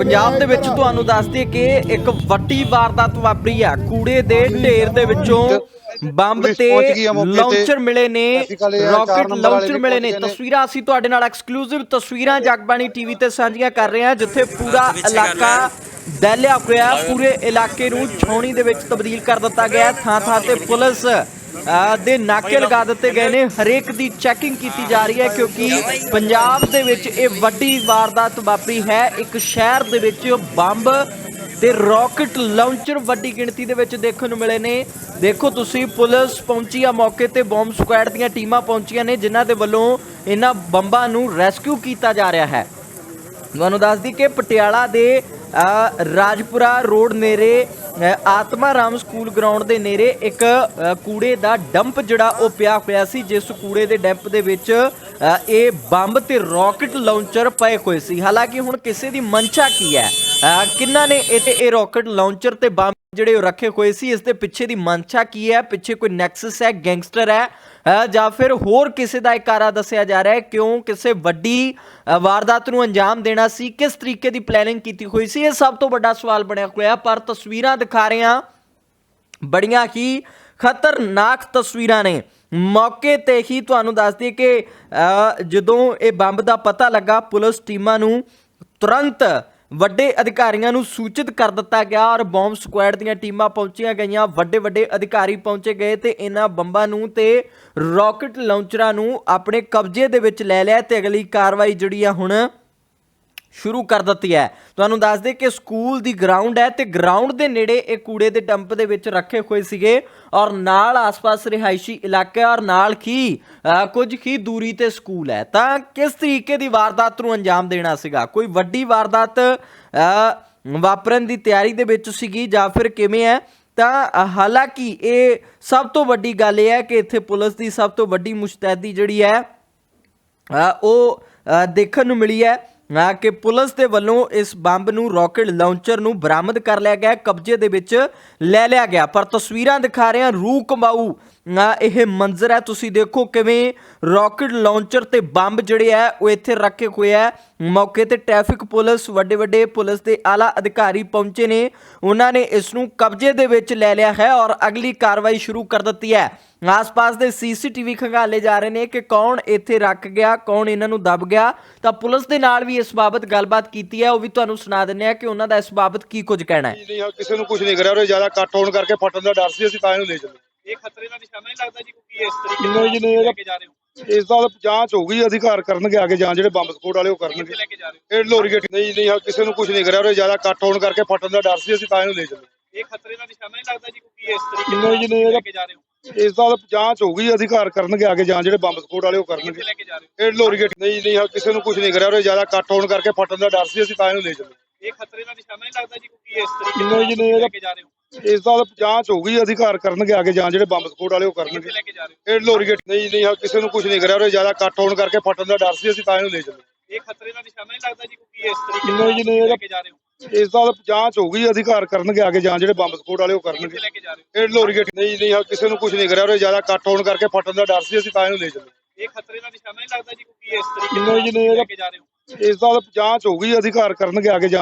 ਪੰਜਾਬ ਦੇ ਵਿੱਚ ਤੁਹਾਨੂੰ ਦੱਸ ਦਈਏ ਕਿ ਇੱਕ ਵੱਡੀ ਵਾਰਦਾਤ ਵਾਪਰੀ ਆ ਕੂੜੇ ਦੇ ਢੇਰ ਦੇ ਵਿੱਚੋਂ ਬੰਬ ਤੇ। ਲਾਂਚਰ ਮਿਲੇ ਨੇ ਰਾਕਟ ਲਾਂਚਰ ਮਿਲੇ ਨੇ। ਤਸਵੀਰਾਂ ਅਸੀਂ ਤੁਹਾਡੇ ਨਾਲ ਐਕਸਕਲੂਸਿਵ ਤਸਵੀਰਾਂ ਜਗਬਾਣੀ ਟੀਵੀ ਤੇ ਸਾਂਝੀਆਂ ਕਰ ਰਹੇ ਹਾਂ ਜਿੱਥੇ ਪੂਰਾ ਇਲਾਕਾ ਦਹਿਲਿਆ ਹੋਇਆ ਪੂਰੇ ਇਲਾਕੇ ਨੂੰ ਛਾਉਣੀ ਦੇ ਵਿੱਚ ਤਬਦੀਲ ਕਰ ਦਿੱਤਾ ਗਿਆ। ਥਾਂ ਥਾਂ ਤੇ ਪੁਲਿਸ ਦੇ ਨਾਕੇ ਲਗਾ ਦਿੱਤੇ ਗਏ ਨੇ। ਹਰੇਕ ਦੀ ਚੈਕਿੰਗ ਕੀਤੀ ਜਾ ਰਹੀ ਹੈ ਕਿਉਂਕਿ ਪੰਜਾਬ ਦੇ ਵਿੱਚ ਇਹ ਵੱਡੀ ਵਾਰਦਾਤ ਵਾਪਰੀ ਹੈ। ਇੱਕ ਸ਼ਹਿਰ ਦੇ ਵਿੱਚ ਬੰਬ ਤੇ ਰਾਕਟ ਲਾਂਚਰ ਵੱਡੀ ਗਿਣਤੀ ਦੇ ਵਿੱਚ ਦੇਖਣ ਨੂੰ ਮਿਲੇ ਨੇ। ਦੇਖੋ ਤੁਸੀਂ ਪੁਲਿਸ ਪਹੁੰਚੀ ਆ ਮੌਕੇ ਤੇ। ਬੰਬ ਸਕੁਐਡ ਦੀਆਂ ਟੀਮਾਂ ਪਹੁੰਚੀਆਂ ਨੇ ਜਿਨ੍ਹਾਂ ਦੇ ਵੱਲੋਂ ਇਹਨਾਂ ਬੰਬਾਂ ਨੂੰ ਰੈਸਕਿਊ ਕੀਤਾ ਜਾ ਰਿਹਾ ਹੈ। ਤੁਹਾਨੂੰ ਦੱਸ ਦਈ ਕਿ ਪਟਿਆਲਾ ਦੇ ਰਾਜਪੁਰਾ ਰੋਡ ਅ, ਆਤਮਾ ਰਾਮ ਸਕੂਲ ਗਰਾਊਂਡ ਦੇ ਨੇੜੇ ਇੱਕ ਕੂੜੇ ਦਾ ਡੰਪ ਜਿਹੜਾ ਉਹ ਪਿਆ ਹੋਇਆ ਸੀ ਜਿਸ ਕੂੜੇ ਦੇ ਡੰਪ ਦੇ ਵਿੱਚ ਇਹ ਬੰਬ ਤੇ ਰਾਕਟ ਲਾਂਚਰ ਪਏ ਹੋਏ ਸੀ। ਹਾਲਾਂਕਿ ਹੁਣ ਕਿਸੇ ਦੀ ਮਨਸ਼ਾ ਕੀ ਹੈ? ਅ, ਨੇ ਇਹ ਤੇ ਇਹ ਰਾਕਟ ਲਾਂਚਰ ਤੇ ਬੰਬ ਜਿਹੜੇ ਉਹ ਰੱਖੇ ਹੋਏ ਸੀ ਇਸ ਦੇ ਪਿੱਛੇ ਦੀ ਮਨਸ਼ਾ ਕੀ ਹੈ? ਪਿੱਛੇ ਕੋਈ ਨੈਕਸਸ ਹੈ ਗੈਂਗਸਟਰ ਹੈ ਜਾਂ ਫਿਰ ਹੋਰ ਕਿਸੇ ਦਾ ਇਕਾਰਾ ਦੱਸਿਆ ਜਾ ਰਿਹਾ ਹੈ? ਕਿਉਂ ਕਿਸੇ ਵੱਡੀ ਵਾਰਦਾਤ ਨੂੰ ਅੰਜਾਮ ਦੇਣਾ ਸੀ? ਕਿਸ ਤਰੀਕੇ ਦੀ ਪਲੈਨਿੰਗ ਕੀਤੀ ਹੋਈ ਸੀ? ਇਹ ਸਭ ਤੋਂ ਵੱਡਾ ਸਵਾਲ ਬਣਿਆ ਹੋਇਆ ਪਰ ਤਸਵੀਰਾਂ ਦਿਖਾ ਰਹੇ ਹਾਂ। ਬੜੀਆਂ ਹੀ ਖਤਰਨਾਕ ਤਸਵੀਰਾਂ ਨੇ। ਮੌਕੇ ਤੇ ਹੀ ਤੁਹਾਨੂੰ ਦੱਸ ਦਈਏ ਕਿ ਅ, ਜਦੋਂ ਇਹ ਬੰਬ ਦਾ ਪਤਾ ਲੱਗਾ ਪੁਲਿਸ ਟੀਮਾਂ ਨੂੰ ਤੁਰੰਤ ਵੱਡੇ ਅਧਿਕਾਰੀਆਂ ਨੂੰ ਸੂਚਿਤ ਕਰ ਦਿੱਤਾ ਗਿਆ ਔਰ ਬੰਬ ਸਕੁਐਡ ਦੀਆਂ ਟੀਮਾਂ ਪਹੁੰਚੀਆਂ ਗਈਆਂ। ਵੱਡੇ ਵੱਡੇ ਅਧਿਕਾਰੀ ਪਹੁੰਚੇ ਗਏ ਤੇ ਇਹਨਾਂ ਬੰਬਾਂ ਨੂੰ ਤੇ ਰਾਕਟ ਲਾਂਚਰਾਂ ਨੂੰ ਆਪਣੇ ਕਬਜ਼ੇ ਦੇ ਵਿੱਚ ਲੈ ਲਿਆ ਤੇ ਅਗਲੀ ਕਾਰਵਾਈ ਜਿਹੜੀ ਆ ਹੁਣ ਸ਼ੁਰੂ ਕਰ ਦਿੱਤੀ ਹੈ। ਤੁਹਾਨੂੰ ਦੱਸ ਦੇ ਕਿ ਸਕੂਲ ਦੀ ਗਰਾਊਂਡ ਹੈ ਤੇ ਗਰਾਊਂਡ ਦੇ ਨੇੜੇ ਇਹ ਕੂੜੇ ਦੇ ਡੰਪ ਦੇ ਵਿੱਚ ਰੱਖੇ ਹੋਏ ਸੀਗੇ ਔਰ ਨਾਲ ਆਸ-ਪਾਸ ਰਿਹਾਇਸ਼ੀ ਇਲਾਕਾ ਔਰ ਨਾਲ ਹੀ ਕੁਝ ਹੀ ਦੂਰੀ ਤੇ ਸਕੂਲ ਹੈ। ਤਾਂ ਕਿਸ ਤਰੀਕੇ ਦੀ ਵਾਰਦਾਤ ਨੂੰ ਅੰਜਾਮ ਦੇਣਾ ਸੀਗਾ? ਕੋਈ ਵੱਡੀ ਵਾਰਦਾਤ ਵਾਪਰਨ ਦੀ ਤਿਆਰੀ ਦੇ ਵਿੱਚ ਸੀਗੀ ਜਾਂ ਫਿਰ ਕਿਵੇਂ ਹੈ? ਤਾਂ ਹਾਲਾਂਕਿ ਇਹ ਸਭ ਤੋਂ ਵੱਡੀ ਗੱਲ ਇਹ ਹੈ ਕਿ ਇੱਥੇ ਪੁਲਿਸ ਦੀ ਸਭ ਤੋਂ ਵੱਡੀ ਮੁਸ਼ਤੈਦੀ ਜਿਹੜੀ ਹੈ ਉਹ ਦੇਖਣ ਨੂੰ ਮਿਲੀ ਹੈ। ਅ, ਕਿ ਪੁਲਿਸ ਦੇ ਵੱਲੋਂ ਇਸ ਬੰਬ ਨੂੰ ਰਾਕਟ ਲਾਂਚਰ ਨੂੰ ਬਰਾਮਦ ਕਰ ਲਿਆ ਗਿਆ ਕਬਜ਼ੇ ਦੇ ਵਿੱਚ ਲੈ ਲਿਆ ਗਿਆ। ਪਰ ਤਸਵੀਰਾਂ ਦਿਖਾ ਰਹੇ ਹਾਂ ਰੂਹ ਕੰਬਾਊ। ਇਹ ਮੰਜ਼ਰ ਹੈ ਤੁਸੀਂ ਦੇਖੋ ਕਿਵੇਂ ਰਾਕਟ ਲਾਂਚਰ ਤੇ ਬੰਬ ਜਿਹੜੇ ਆ ਉਹ ਇੱਥੇ ਰੱਖੇ ਹੋਏ ਆ ਮੌਕੇ ਤੇ ਟ੍ਰੈਫਿਕ ਪੁਲਿਸ ਵੱਡੇ ਵੱਡੇ ਪੁਲਿਸ ਦੇ ਆਲਾ ਅਧਿਕਾਰੀ ਪਹੁੰਚੇ ਨੇ। ਉਹਨਾਂ ਨੇ ਇਸ ਨੂੰ ਕਬਜ਼ੇ ਦੇ ਵਿੱਚ ਲੈ ਲਿਆ ਹੈ ਔਰ ਅਗਲੀ ਕਾਰਵਾਈ ਸ਼ੁਰੂ ਕਰ ਦਿੱਤੀ ਹੈ। ਆਸ-ਪਾਸ ਦੇ ਸੀਸੀਟੀਵੀ ਖੰਗਾਲੇ ਜਾ ਰਹੇ ਨੇ ਕਿ ਕੌਣ ਇੱਥੇ ਰੱਖ ਗਿਆ ਕੌਣ ਇਹਨਾਂ ਨੂੰ ਦਬ ਗਿਆ। ਤਾਂ ਪੁਲਿਸ ਦੇ ਨਾਲ ਵੀ ਇਸ ਬਾਬਤ ਗੱਲਬਾਤ ਕੀਤੀ ਹੈ। ਉਹ ਵੀ ਤੁਹਾਨੂੰ ਸੁਣਾ ਦਿੰਨੇ ਆ ਕਿ ਉਹਨਾਂ ਦਾ ਇਸ ਬਾਬਤ ਕੀ ਕੁਝ ਕਹਿਣਾ ਹੈ। ਨਹੀਂ ਹਾਂ, ਕਿਸੇ ਨੂੰ ਕੁਝ ਨਹੀਂ ਕਰਿਆ। ਉਹ ਜ਼ਿਆਦਾ ਕੱਟ ਹੋਣ ਕਰਕੇ ਫਟਣ ਦਾ ਡਰ ਸੀ ਅਸੀਂ ਤਾਂ ਇਹਨੂੰ ਲੈ ਚੱਲੇ। ਇਹ ਖਤਰੇ ਦਾ ਨਿਸ਼ਾਨਾ ਨਹੀਂ ਲੱਗਦਾ ਜੀ ਕਿਉਂਕਿ ਇਸ ਤਰੀਕੇ ਨਹੀਂ ਜੀ, ਲੈ ਕੇ ਜਾ ਰਹੇ ਹੋ। ਇਸ ਦਾ ਜਾਂਚ ਹੋ ਗਈ ਅਧਿਕਾਰ ਕਰਨਗੇ ਆਗੇ ਜਾਂ ਜਿਹੜੇ ਬੰਬ ਸਕੋਟ ਵਾਲੇ ਉਹ ਕਰਨਗੇ। ਲੈ ਕੇ ਜਾ ਰਹੇ ਹੋ? ਇਹ ਲੋਰੀ ਗੇਟ ਨਹੀਂ ਨਹੀਂ ਹਾਂ, ਕਿਸੇ ਨੂੰ ਕੁਝ ਨਹੀਂ ਕਰਿਆ। ਉਹ ਜ਼ਿਆਦਾ ਕੱਟ ਹੋਣ ਕਰਕੇ ਫਟਣ ਦਾ ਡਰ ਸੀ ਅਸੀਂ ਤਾਂ ਇਹਨੂੰ ਲੈ ਚੱਲੇ। ਇਹ ਖਤਰੇ ਦਾ ਨਿਸ਼ਾਨਾ ਨਹੀਂ ਲੱਗਦਾ ਜੀ ਕਿਉਂਕਿ ਇਸ ਤਰੀਕੇ ਨਹੀਂ ਜੀ, ਨਹੀਂ, ਲੈ ਕੇ ਜਾ ਰਹੇ ਹੋ। ਇਸ ਦਾ ਜਾਂਚ ਹੋ ਗਈ ਅਧਿਕਾਰ ਕਰਨਗੇ ਆਗੇ ਜਾਂ ਜਿਹੜੇ ਬੰਬ ਸਕੋਟ ਵਾਲੇ ਉਹ ਕਰਨਗੇ। ਹੋ? ਇਹ ਲੋਰੀ ਗੇਟ ਨਹੀਂ ਨਹੀਂ ਹਾਂ, ਕਿਸੇ ਨੂੰ ਕੁਝ ਨਹੀਂ ਕਰਿਆ ਉਹ ਜ਼ਿਆਦਾ ਕੱਟ ਹੋਣ ਕਰਕੇ ਫਟਣ ਦਾ ਡਰ ਸੀ ਅਸੀਂ ਤਾਂ ਇਹਨੂੰ ਲੈ ਚੱਲੇ। ਇਹ ਖਤਰੇ ਦਾ ਨਿਸ਼ਾਨਾ ਨਹੀਂ ਲੱਗਦਾ ਜੀ ਕਿਉਂਕਿ ਇਸ ਤਰੀਕੇ ਨਹੀਂ ਜੀ, ਨਹੀਂ, ਲੈ ਇਹਦਾ- ਕੇ ਜਾ ਰਹੇ ਹੋ? ਇਸ ਦਾ ਜਾਂਚ ਹੋ ਗਈ ਅਧਿਕਾਰ ਕਰਨਗੇ ਆਗੇ ਜਾਂ ਜਿਹੜੇ ਬੰਬ ਸਕੋਟ ਵਾਲੇ ਉਹ ਕਿੱਥੇ ਕਰਨਗੇ। ਲੈ ਕੇ ਜਾ ਰਹੇ ਹੋ? ਇਹ ਲੋਰੀ ਗੇਟ ਨਹੀਂ ਨਹੀਂ ਹਾਂ, ਕਿਸੇ ਨੂੰ ਕੁਝ ਨਹੀਂ ਕਰਿਆ ਉਹ ਜ਼ਿਆਦਾ ਕੱਟ ਹੋਣ ਕਰਕੇ ਫਟਣ ਦਾ ਡਰ ਸੀ ਅਸੀਂ ਤਾਂ ਇਹਨੂੰ ਲੈ ਚੱਲੇ। ਇਹ ਖਤਰੇ ਦਾ ਨਿਸ਼ਾਨਾ ਨਹੀਂ ਲੱਗਦਾ ਜੀ ਕਿਉਂਕਿ ਇਸ ਤਰੀਕੇ ਨਹੀਂ ਜੀ, ਨਹੀਂ, ਲੈ ਇਹਦਾ- ਕੇ ਜਾ ਰਹੇ ਹੋ? ਇਸ ਦਾ ਜਾਂਚ ਹੋ ਗਈ ਅਧਿਕਾਰ ਕਰਨਗੇ ਆਗੇ ਜਾਂ ਜਿਹੜੇ ਬੰਬ ਸਕੋਟ ਵਾਲੇ ਉਹ ਕਰਨਗੇ। ਹੋ? ਇਹ ਲੋਰੀ ਗੇਟ ਨਹੀਂ ਨਹੀਂ ਹਾਂ, ਕਿਸੇ ਨੂੰ ਕੁਝ ਨਹੀਂ ਕਰਿਆ ਉਹ ਜ਼ਿਆਦਾ ਕੱਟ ਹੋਣ ਕਰਕੇ ਫਟਣ ਦਾ ਡਰ ਸੀ ਅਸੀਂ ਤਾਂ ਇਹਨੂੰ ਲੈ ਚੱਲੇ। ਇਹ ਖਤਰੇ ਦਾ ਨਿਸ਼ਾਨਾ ਨਹੀਂ ਲੱਗਦਾ ਜੀ ਕਿਉਂਕਿ ਇਸ ਤਰੀਕੇ ਨਹੀਂ ਜੀ, ਨਹੀਂ, ਲੈ ਇਹਦਾ- ਕੇ ਜਾ ਰਹੇ ਹੋ। ਇਸ ਦਾ ਜਾਂਚ ਹੋ ਗਈ ਅਧਿਕਾਰ ਕਰਨਗੇ ਆਗੇ ਜਾਂ